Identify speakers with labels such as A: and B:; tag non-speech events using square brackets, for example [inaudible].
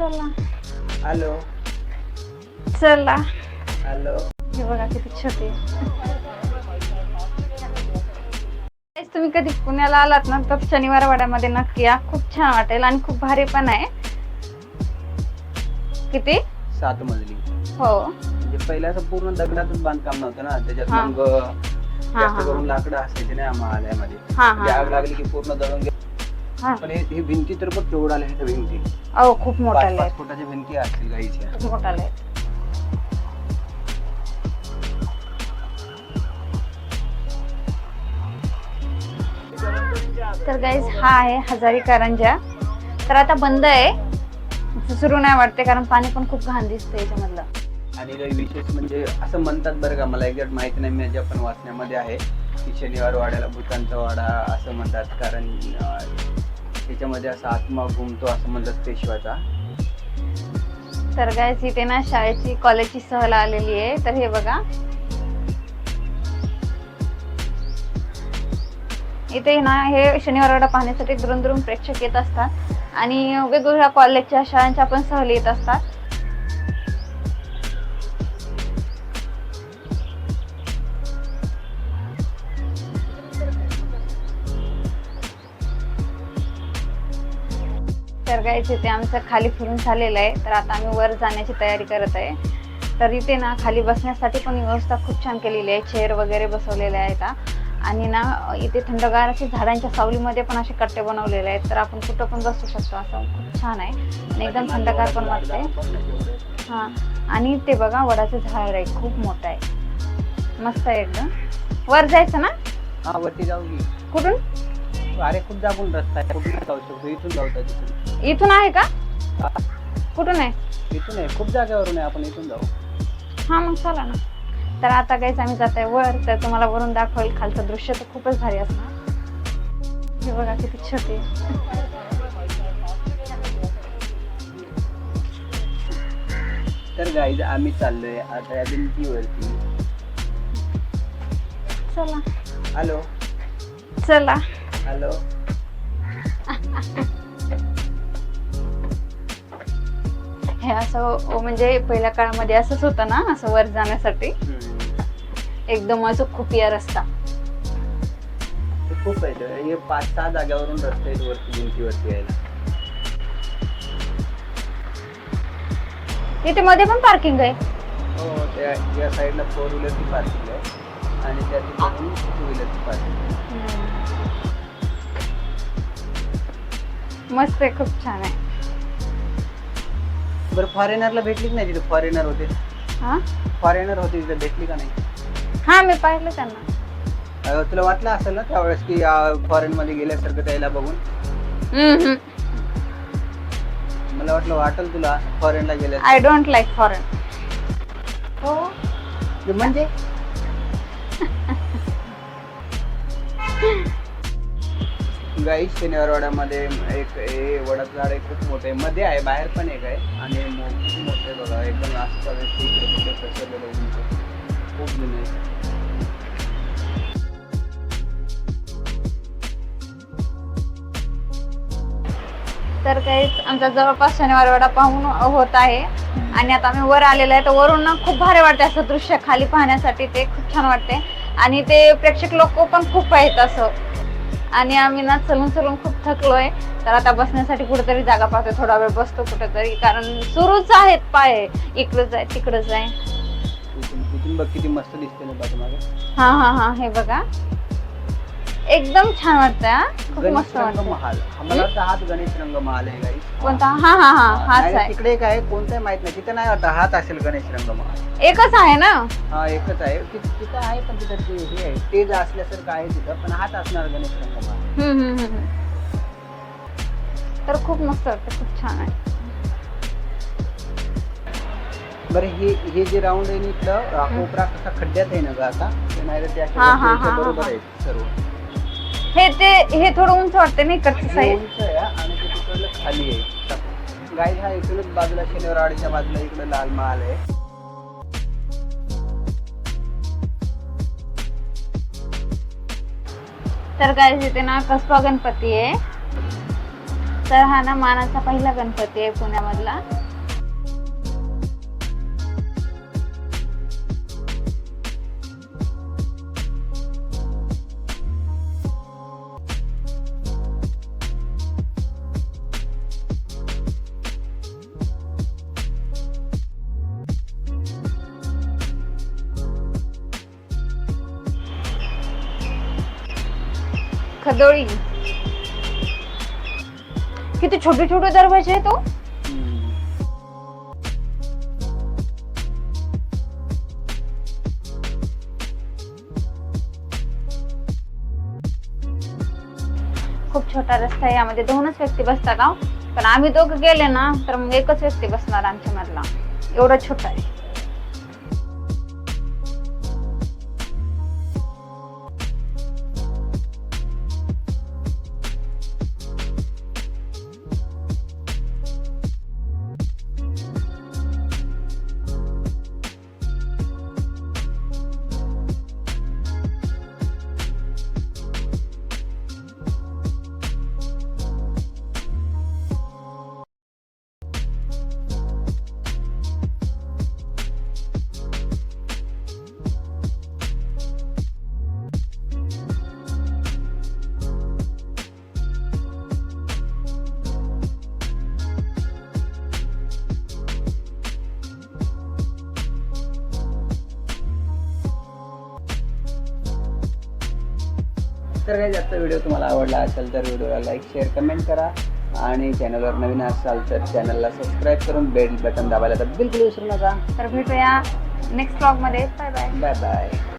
A: चला.
B: हॅलो.
A: चला.
B: हॅलो.
A: हे बघा किती छोटे. तुम्ही कधी पुण्याला आलात ना तर शनिवार वाड्यामध्ये नक्की या. खूप छान वाटेल आणि खूप भारी पण आहे. किती?
B: सात मजली.
A: हो.
B: म्हणजे पहिलं असं पूर्ण दगडातच बांधकाम नव्हतं ना त्याच्यात
A: हा.
B: मग
A: हा
B: जास्त
A: हा
B: करून लाकडं असायची नाही महालयामध्ये
A: हा
B: म्हणजे आग
A: हा.
B: लागली की पूर्ण दळून घे
A: हा.
B: पण हे हे भिंती तर पण केवढाल्या आहेत ह्या भिंती.
A: अहो खूप मोठा
B: पाच
A: आहे
B: पाच फुटाच्या भिंती असतील गाईच्या.
A: खूप मोठा आहे तर गाईज हा आहे हजारी कारंजा. तर आता बंद आहे. सुरू नाही वाटते कारण पाणी पण खूप घाण दिसतं याच्यामधलं.
B: आणि काही विशेष म्हणजे असं म्हणतात बरं का मला एक्झॅक्ट माहिती नाही माझ्या पण वाचण्यामध्ये आहे की शनिवार वाड्याला भूतांचा वाडा असं म्हणतात. कारण अं, त्याच्यामध्ये असा आत्मा घुमतो असं म्हणतात पेशवाचा
A: तर गायस इथे ना शाळेची कॉलेजची सहल आलेली आहे. तर हे बघा. इथे ना हे शनिवारवाडा पाहण्यासाठी दुरून दुरून प्रेक्षक येत असतात. आणि वेगवेगळ्या कॉलेजच्या शाळांच्या पण सहली येत असतात. तर गाईच इथे आमचं खाली फिरून झालेलं आहे तर आता आम्ही वर जाण्याची तयारी करत आहे. तर इथे ना खाली बसण्यासाठी पण व्यवस्था खूप छान केलेली आहे. चेअर वगैरे बसवलेले आहेत. आणि ना इथे थंडगार असे झाडांच्या सावलीमध्ये पण असे कट्टे बनवलेले आहेत. तर आपण कुठं पण बसू शकतो. असं खूप छान आहे. आणि एकदम थंडगार पण वाटतंय. हां. आणि ते बघा वडाचं झाड आहे. खूप मोठं आहे. मस्त आहे एकदम. वर जायचं ना?
B: वरती जाऊ
A: कुठून?
B: अरे खूप जागून रस्ता आहे? कुठून जाऊ शकतो? इथून जाऊ का तिथून
A: इथून आहे का?
B: हा,
A: कुठून आहे?
B: इथून आहे. खूप जागेवरून आहे. आपण इथून जाऊ.
A: हा मग चला ना. तर आता काहीच आम्ही जात आहे वर. तर तुम्हाला वरून दाखवेल. खालचं दृश्य तर खूपच भारी असणार. हे बघा किती छोटे
B: तर गाईज आम्ही चाललोय आता या भिंतीवरती.
A: चला.
B: हॅलो
A: चला.
B: हॅलो.
A: हे असं म्हणजे पहिल्या काळामध्ये असंच होतं ना असं वर जाण्यासाठी? एकदम असं खुपिया रस्ता.
B: ते खूप आहे हे पाच सहा जाग्यावरून रस्ते आहेत वरती भिंतीवरती यायला.
A: इथे मध्ये पण पार्किंग आहे?
B: हो त्या या साईडला फोर व्हीलरची पार्किंग आहे. आणि त्या ठिकाणी टू व्हीलरची पार्किंग आहे.
A: मस्त आहे खूप छान आहे.
B: बरं फॉरेनरला भेटली की नाही तिथे? फॉरेनर होते.
A: हा?
B: फॉरेनर होते तिथे भेटली का नाही?
A: हा मी पाहिलं त्यांना.
B: अं, तुला वाटलं असेल ना त्यावेळेस की फॉरेन मध्ये गेल्यासारखं त्याला बघून? मला वाटलं वाटेल तुला फॉरेनला गेल्या
A: आय डोंट लाईक फॉरेन
B: हो? म्हणजे? [laughs] गाई शनिवारवाड्यामध्ये एक हे वडाचं झाड खूप मोठं आहे. मध्ये आहे बाहेर पण एक आहे. आणि किती मोठं आहे बघा. एकदम आसपास खूप जुने आहे.
A: तर काहीच आमचा जवळपास शनिवारवाडा पाहून होत आहे. आणि आता आम्ही वर आलेलो आहे. तर वरून ना खूप भारी वाटते असं दृश्य. खाली पाहण्यासाठी ते खूप छान वाटते आणि ते प्रेक्षक लोक पण खूप आहेत असं. आणि आम्ही ना चलून चलून खूप थकलोय. तर आता बसण्यासाठी कुठेतरी जागा पाहतोय. थोडा वेळ बसतो कुठेतरी. कारण सुरूच आहेत पाय. इकडंच आहे तिकडंच आहे
B: इथून इथून बघ किती मस्त दिसते ना पाठीमागे
A: हा हा हा. हे बघा. एकदम छान वाटतंय हा? खूप मस्त
B: रंग
A: वाटतंय.
B: महाल. मला वाटतं हाच गणेश रंग महाल आहे
A: कोणता? हा हा हा हाच
B: नाही,
A: आहे.
B: तिकडे आहे कोणतं माहीत नाही. तिथे नाही वाटतं हाच असेल गणेश रंग महाल.
A: एकच आहे ना?
B: हा एकच आहे. ति- तिथं आहे पण तिथं ते हे आहे तेज असल्यासारखं आहे तिथं पण हाच असणार गणेश रंग महाल.
A: हम्म, हम्म, हम्म, हम्म. तर खूप मस्त वाटतं खूप छान आहे.
B: बरं हे हे जे राऊंड आहे ना इथलं कोपरा कसा खड्ड्यात आहे ना ग आता? ते नाही तर त्या
A: हा, हा, हा,
B: बरोबर
A: हा.
B: आहे सर्व.
A: हे ते हे थोडं उंच वाटते ना इकडची
B: हे
A: साईड
B: उंच आहे आणि ते तिकडलं खाली आहे. गाय हा इकडूनच बाजूला शनिवार आडीच्या बाजूला इकडे लाल महाल आहे.
A: तर काय इथे ना कसबा गणपती आहे. तर हा ना मानाचा पहिला गणपती आहे पुण्यामधला. खदोळी. किती छोटे छोटे दरवाजे आहे तो हो. खूप छोटा रस्ता आहे यामध्ये दोनच व्यक्ती बसतात पण आम्ही दोघं गेले ना तर मग एकच व्यक्ती बसणार आमच्या मधला. एवढा छोटा आहे.
B: तर काही जास्त व्हिडिओ तुम्हाला आवडला असेल तर व्हिडिओला लाईक शेअर कमेंट करा. आणि चॅनलवर नवीन असाल तर चॅनलला सबस्क्राईब करून बेल बटन दाबायला तर बिलकुल विसरू नका.
A: तर भेटूया नेक्स्ट ब्लॉगमध्ये. Bye bye
B: bye bye